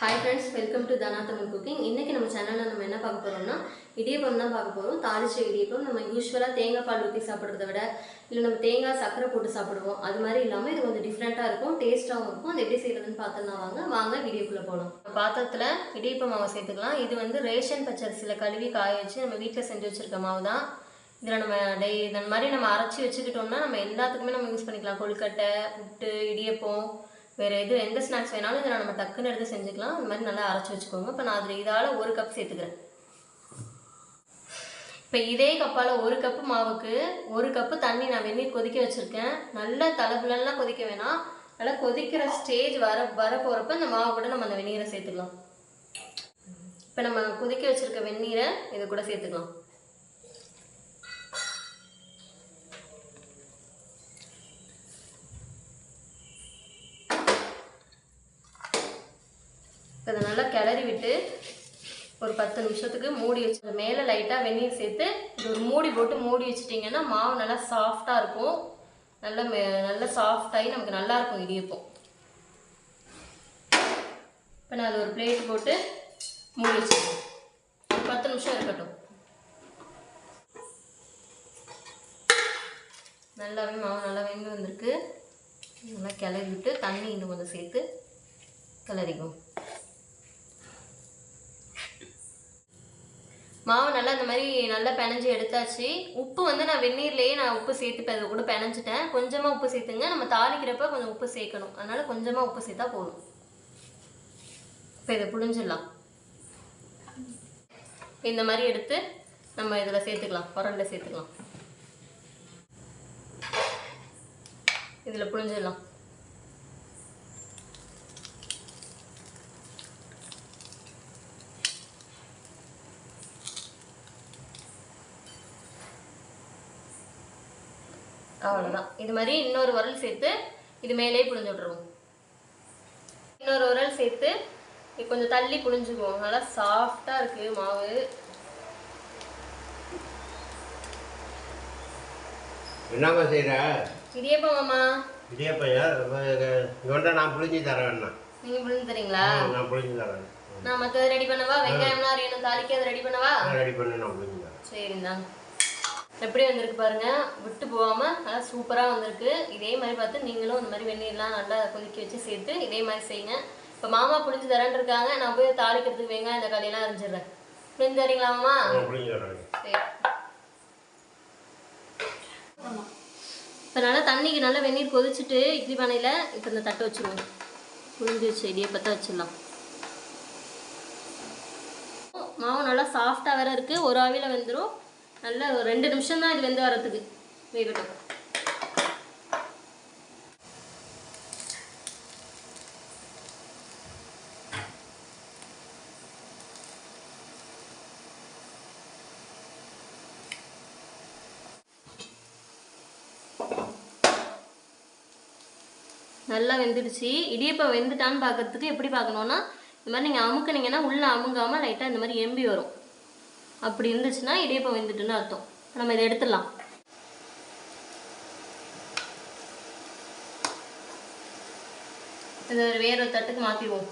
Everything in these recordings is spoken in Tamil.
Hi friends welcome to Dhana Tamil cooking இன்றைக்கி நம்ம சேனலில் நம்ம என்ன பார்க்க போகிறோம்னா இடியப்பம் தான் பார்க்க போகிறோம் தாளிச்ச இடியப்பம் நம்ம யூஸ்வலாக தேங்காய் பால் ஊற்றி சாப்பிட்றத விட இல்லை நம்ம தேங்காய் சக்கரை போட்டு சாப்பிடுவோம். அது மாதிரி இல்லாமல் இது கொஞ்சம் டிஃப்ரெண்ட்டாக இருக்கும். டேஸ்ட்டாகவும் இருக்கும். அது எப்படி செய்கிறதுன்னு பார்த்தோம்னா வாங்க. வாங்க வீடியோக்குள்ளே போகலாம் பாத்திரத்தில் இடியப்பம் மாவை சேர்த்துக்கலாம். இது வந்து ரேஷன் பச்சரிசியில் கழுவி காய வச்சு நம்ம வீட்டில் செஞ்சு வச்சுருக்க மாவு தான். இதில் நம்ம டெய் இந்த மாதிரி நம்ம அரைச்சி வச்சுக்கிட்டோம்னா நம்ம எல்லாத்துக்குமே நம்ம யூஸ் பண்ணிக்கலாம். கொழுக்கட்டை புட்டு இடியப்பம். வேறு எது எந்த ஸ்நாக்ஸ் வேணாலும் இதை நம்ம டக்குன்னு எடுத்து செஞ்சுக்கலாம். அந்த மாதிரி நல்லா அரைச்சி வச்சுக்கோங்க. இப்போ நான் அதில் இதால் ஒரு கப் சேர்த்துக்கிறேன். இப்போ இதே கப்பால் ஒரு கப்பு மாவுக்கு ஒரு கப்பு தண்ணி நான் வெந்நீர் கொதிக்க வச்சுருக்கேன். நல்லா தலைப்புலலாம் கொதிக்க வேணாம். நல்லா கொதிக்கிற ஸ்டேஜ் வர வர போகிறப்ப இந்த மாவு கூட நம்ம அந்த வெந்நீரை சேர்த்துக்கலாம். இப்போ நம்ம கொதிக்க வச்சுருக்க வெந்நீரை இது கூட சேர்த்துக்கலாம். இப்போ இதை நல்லா கிளறி விட்டு ஒரு பத்து நிமிஷத்துக்கு மூடி வச்சு மேலே லைட்டாக வெந்நீர் சேர்த்து இது ஒரு மூடி போட்டு மூடி வச்சிட்டிங்கன்னா மாவு நல்லா சாஃப்டாக இருக்கும். நல்ல மெ நல்ல சாஃப்டாகி நமக்கு நல்லாயிருக்கும் இடியப்பம். இப்போ நான் அது ஒரு பிளேட் போட்டு மூடி வச்சுருக்கேன் ஒரு பத்து நிமிஷம் இருக்கட்டும். நல்லாவே மாவு நல்லா வெந்து வந்திருக்கு. நல்லா கிளறி விட்டு தண்ணி இன்னும் கொஞ்சம் சேர்த்து கிளறிக்கும் மாவு நல்லா இந்த மாதிரி நல்லா பிணைஞ்சு எடுத்தாச்சு. உப்பு வந்து நான் வெந்நீர்லேயே நான் உப்பு சேர்த்து அது கூட பிணைஞ்சிட்டேன் கொஞ்சமாக உப்பு சேர்த்துங்க. நம்ம தாளிக்கிறப்ப கொஞ்சம் உப்பு சேர்க்கணும். அதனால் கொஞ்சமாக உப்பு சேர்த்தா போதும். இப்போ இதை புழிஞ்சிடலாம். இந்த மாதிரி எடுத்து நம்ம இதில் சேர்த்துக்கலாம். குரலில் சேர்த்துக்கலாம். இதில் புழிஞ்சிடலாம். அவ்வளோதான் இது மாதிரி இன்னொரு உரல் சேர்த்து இது மேலே புழிஞ்சு விட்ருவோம் இன்னொரு உரல் சேர்த்து கொஞ்சம் தள்ளி புழிஞ்சுக்குவோம். நல்லா சாஃப்டாக இருக்குது மாவு. என்னம்மா செய்கிற இடியப்பம் மாமா இடியப்பையா இவன்ட்ட நான் புளிஞ்சு தரேன் வேணா நீங்கள் புழிஞ்சு தரீங்களா? நான் புளிஞ்சு தரேன். நான் மற்றது ரெடி பண்ணவா? வெங்காயம்லாம் அரியணும் தாளிக்க அதை ரெடி பண்ணவா? ரெடி பண்ணி நான் புளிஞ்சு தரேன். சரிந்தாங்க எப்படி வந்திருக்கு பாருங்க? விட்டு போகாம நல்லா சூப்பராக வந்திருக்கு. இதே மாதிரி பார்த்து நீங்களும் இந்த மாதிரி வெந்நீர்லாம் நல்லா கொதிக்க வச்சு சேர்த்து இதே மாதிரி செய்யுங்க. இப்போ மாமா புளிஞ்சு தரேன் இருக்காங்க. நான் போய் தாளிக்கிறதுக்கு வெங்காயம் இந்த களியெல்லாம் அரிஞ்சிடுறேன். புளிஞ்சு தரீங்களா மாமா? சரி. இப்போ நல்லா தண்ணிக்கு நல்லா வெந்நீர் கொதிச்சுட்டு இட்லி பானையில் இப்போ இந்த தட்டை வச்சுருவோம். புளிஞ்சு வச்சு இடியப்பத்தை வச்சிடலாம். மாவு நல்லா சாஃப்டாக வேற இருக்குது ஒரு ஆவியில் வெந்துடும் நல்ல ஒரு ரெண்டு நிமிஷம் தான் இது வெந்து வரத்துக்கு வேகட்டும் நல்லா வெந்துடுச்சு. இடியப்பம் வெந்துட்டான்னு பார்க்கறதுக்கு எப்படி பார்க்கணுன்னா இந்த மாதிரி நீங்கள் அமுக்குனீங்கன்னா உள்ளே அமுங்காமல் லைட்டாக இந்த மாதிரி எம்பி வரும். அப்படி இருந்துச்சுன்னா இடியப்பம் வெந்துட்டுன்னு அர்த்தம். நம்ம இதை எடுத்துடலாம். இதை வேற ஒரு தட்டுக்கு மாற்றிடுவோம்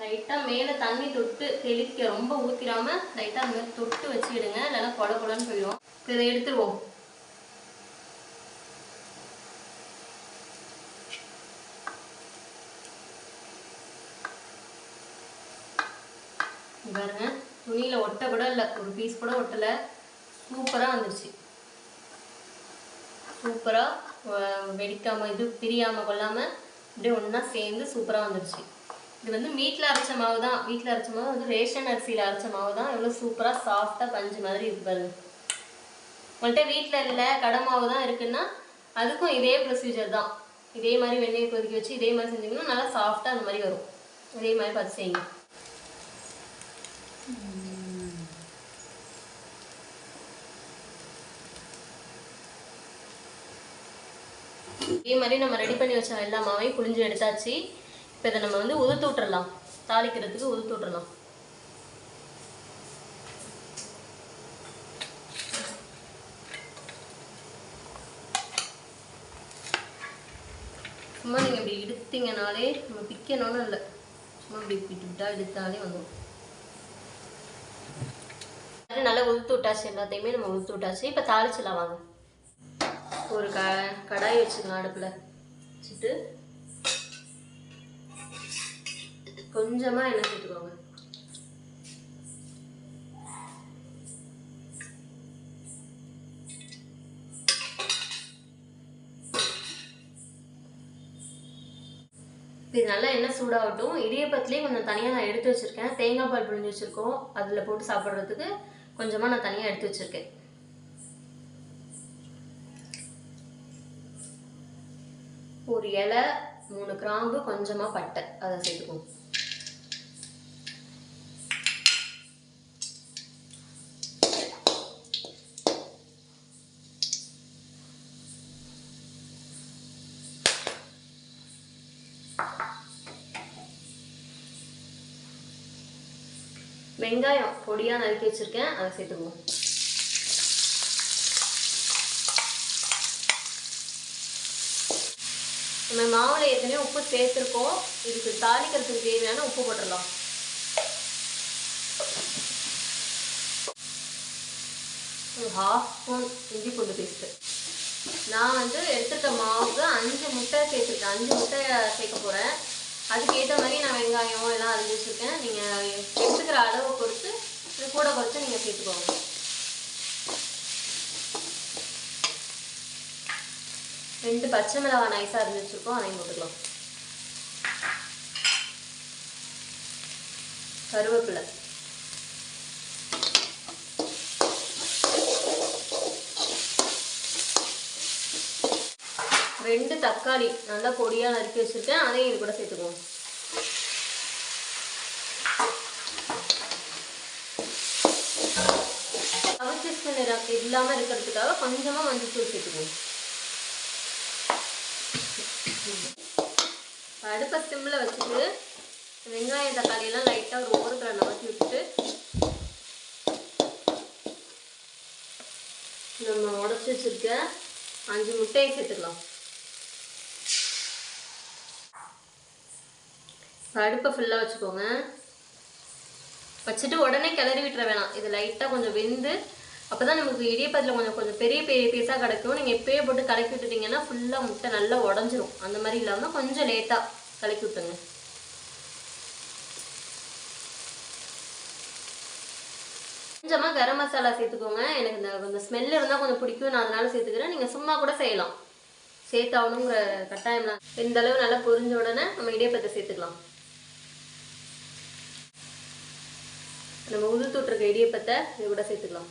லைட்டாக மேலே தண்ணி தொட்டு தெளிக்க ரொம்ப ஊற்றிடாமல் லைட்டாக அந்த மாதிரி தொட்டு வச்சுக்கிடுங்க. இல்லைன்னா கொட கொடன்னு போயிடும். இப்போ இதை எடுத்துருவோம். பாருங்க. துணியில் ஒட்ட கூட இல்லை. ஒரு பீஸ் கூட ஒட்டலை. சூப்பராக வந்துருச்சு. சூப்பராக வெடிக்காமல் இது பிரியாமல் கொள்ளாமல் அப்படியே ஒன்றா சேர்ந்து சூப்பராக வந்துருச்சு. இது வந்து வீட்டில் அரைச்ச மாவு தான். வீட்டில் அரைச்ச மாவு வந்து ரேஷன் அரிசியில் அரைச்ச மாவு தான். எவ்வளோ சூப்பராக சாஃப்டாக பஞ்சு மாதிரி இருக்கு பாருங்க. உங்கள்கிட்ட வீட்டில் இல்லை கடை மாவு தான் இருக்குன்னா அதுக்கும் இதே ப்ரொசீஜர் தான். இதே மாதிரி வெண்ணெய் கொதிக்க வச்சு இதே மாதிரி செஞ்சிங்கன்னா நல்லா சாஃப்டாக அந்த மாதிரி வரும். இதே மாதிரி பார்த்து செய்யுங்க. இதே மாதிரி நம்ம ரெடி பண்ணி வச்ச எல்லா மாவையும் புளிஞ்சு எடுத்தாச்சு. இப்போ இதை நம்ம வந்து உதுத்து விட்டுறலாம். தாளிக்கிறதுக்கு உதுத்து விட்டுறலாம். சும்மா நீங்கள் இப்படி இழுத்தீங்கனாலே நம்ம பிக்கணும்னு இல்லை. சும்மா இப்படி இப்படி விட்டால் எடுத்தாலே வந்துடும் நல்லா உளுத்து விட்டாச்சு எல்லாத்தையுமே நம்ம உளுத்து விட்டாச்சு இப்போ தாளிச்சிடலாம் வாங்க. ஒரு க கடாய் வச்சுக்கலாம் அடுப்பில். வச்சுட்டு கொஞ்சமாக எண்ணெய் சேர்த்துக்கோங்க. இது நல்லா எண்ணெய் சூடாகட்டும். இடியப்பத்துலேயே கொஞ்சம் தனியாக நான் எடுத்து வச்சுருக்கேன். தேங்காய் பால் புழிஞ்சு வச்சுருக்கோம். அதில் போட்டு சாப்பிட்றதுக்கு கொஞ்சமாக நான் தனியாக எடுத்து வச்சுருக்கேன். ஒரு இலை மூணு கிராம்பு கொஞ்சமாக பட்டை. அதை சேர்த்துக்கோங்க. வெங்காயம் பொடியாக நறுக்கி வச்சுருக்கேன். அதை சேர்த்துக்குவோம். நம்ம மாவில் ஏற்கனவே உப்பு சேர்த்துருக்கோம். இதுக்கு தாளிக்கிறதுக்கு தேவையான உப்பு போட்டுடலாம். ஹாஃப் ஸ்பூன் இஞ்சி பூண்டு பேஸ்ட்டு நான் வந்து எடுத்துருக்க மாவுக்கு அஞ்சு முட்டை சேர்த்துருக்கேன். அஞ்சு முட்டை சேர்க்க போகிறேன் அதுக்கேற்ற மாதிரி நான் வெங்காயம் எல்லாம் அரைஞ்சி வச்சுருக்கேன். நீங்கள் எடுத்துக்கிற அளவை பொறுத்து இது கூட குறைச்சி நீங்கள் சேர்த்துக்கோங்க. ரெண்டு பச்சை மிளகாய் நைஸாக அரைஞ்சி வச்சுருக்கோம் அதையும் போட்டுக்கலாம். கருவேப்பிலை. ரெண்டு தக்காளி நல்லா பொடியாக நறுக்கி வச்சுருக்கேன் அதையும் இது கூட சேர்த்துக்குவோம். அவசிய நிறம் இல்லாமல் இருக்கிறதுக்காக கொஞ்சமாக மஞ்சள் சேர்த்துக்குவோம். அடுப்பை சிம்மில் வச்சுட்டு வெங்காயம் தக்காளியெல்லாம் லைட்டாக ஒரு ஓரத்தில் நவத்தி விட்டுட்டு நம்ம உடச்சி வச்சுருக்க அஞ்சு முட்டையை சேர்த்துக்கலாம். அடுப்பை ஃபுல்லாக வச்சுக்கோங்க. வச்சுட்டு உடனே கிளறி விட்டுற வேணாம். இது லைட்டாக கொஞ்சம் வெந்து அப்போ தான் நமக்கு இடியப்பத்தில் கொஞ்சம் கொஞ்சம் பெரிய பெரிய பீஸாக கிடைக்கும். நீங்கள் எப்பயே போட்டு கலக்கி விட்டுட்டீங்கன்னா ஃபுல்லாக முட்டை நல்லா உடஞ்சிரும். அந்த மாதிரி இல்லாமல் கொஞ்சம் லேட்டாக கலக்கி விட்டுங்க கொஞ்சமாக கரம் மசாலா சேர்த்துக்கோங்க. எனக்கு இந்த கொஞ்சம் ஸ்மெல் இருந்தால் கொஞ்சம் பிடிக்கும். நான் அதனால சேர்த்துக்கிறேன். நீங்கள் சும்மா கூட செய்யலாம். சேர்த்தாகணுங்கிற கட்டாயம்லாம். இந்த அளவு நல்லா பொரிஞ்ச உடனே நம்ம இடியப்பத்தை சேர்த்துக்கலாம். நம்ம உதுத்து விட்ருக்க இடியப்பத்தை இது கூட சேர்த்துக்கலாம்.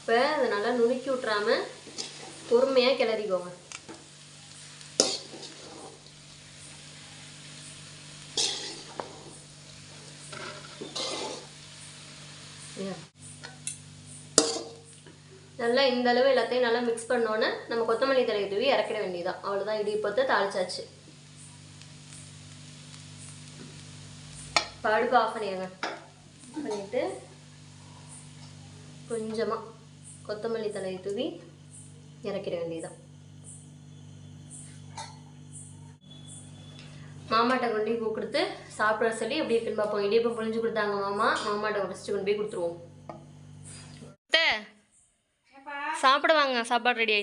இப்போ அதை நல்லா நுணுக்கி விட்றாம பொறுமையாக கிளறிக்கோங்க. நல்லா இந்த அளவு எல்லாத்தையும் நல்லா மிக்ஸ் பண்ணோன்னே நம்ம கொத்தமல்லி தலை தூவி இறக்கிட வேண்டியதான் அவ்வளோதான் இடிப்பத்தை தாளிச்சாச்சு. இப்போ ஆஃப் பண்ணிடுங்க. பண்ணிட்டு கொஞ்சமாக கொத்தமல்லி தலையை தூவி இறக்கிட வேண்டியதான் மாமாட்ட கொண்டு போய் பூ கொடுத்து சாப்பிட சொல்லி எப்படி இருக்குன்னு பார்ப்போம் இடியப்பம் புழிஞ்சு கொடுத்தாங்க மாமா. மாமாட்ட ஃபஸ்ட்டு கொண்டு போய் கொடுத்துருவோம் அத்தை, சாப்பிட வாங்க சாப்பாடு ரெடி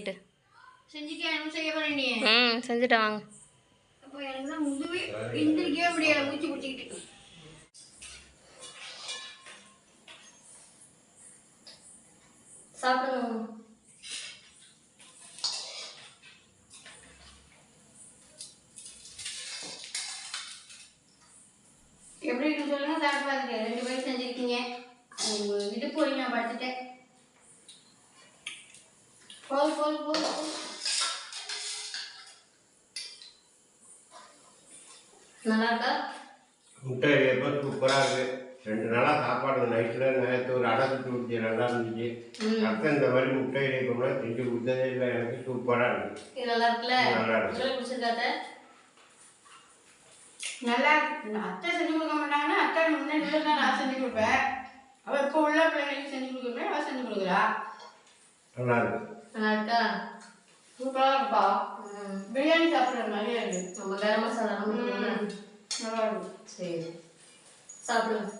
நீ. ம் செஞ்சுட்டு வாங்க. சாப்பிடுங்க எப்படி சொல்லுங்க சாப்பிட்டு பாருங்க. ரெண்டு பேரும் செஞ்சிருக்கீங்க. இடுப்பு வலி நான் படுத்துட்டேன். நல்லா இருக்கா முட்டை எப்போ சூப்பராக இருக்குது ரெண்டு நாளாக சாப்பாடு நைட்டில் நேற்று ஒரு அடை சுட்டு கொடுத்து நல்லா இருந்துச்சு. அடுத்த இந்த மாதிரி முட்டை இடைப்போம்னா செஞ்சு கொடுத்ததே இல்லை எனக்கு சூப்பராக இருக்குது நல்லா இருக்குல்ல நல்லா இருக்கு. நல்லா. அத்தை செஞ்சு கொடுக்க மாட்டாங்கன்னா அத்தை முன்னாடி தான் நான் செஞ்சு கொடுப்பேன். அவள் இப்போ உள்ள பிள்ளைங்களுக்கு செஞ்சு கொடுக்குறேன் அவள் செஞ்சு கொடுக்குறா. நல்லா இருக்கு. நல்லா இருக்கா சூப்பராக இருப்பா. பிரியாணி சாப்பிட்ற மாதிரியே இருக்கு. நம்ம கரம் மசாலா சரி சாப்பிடுங்க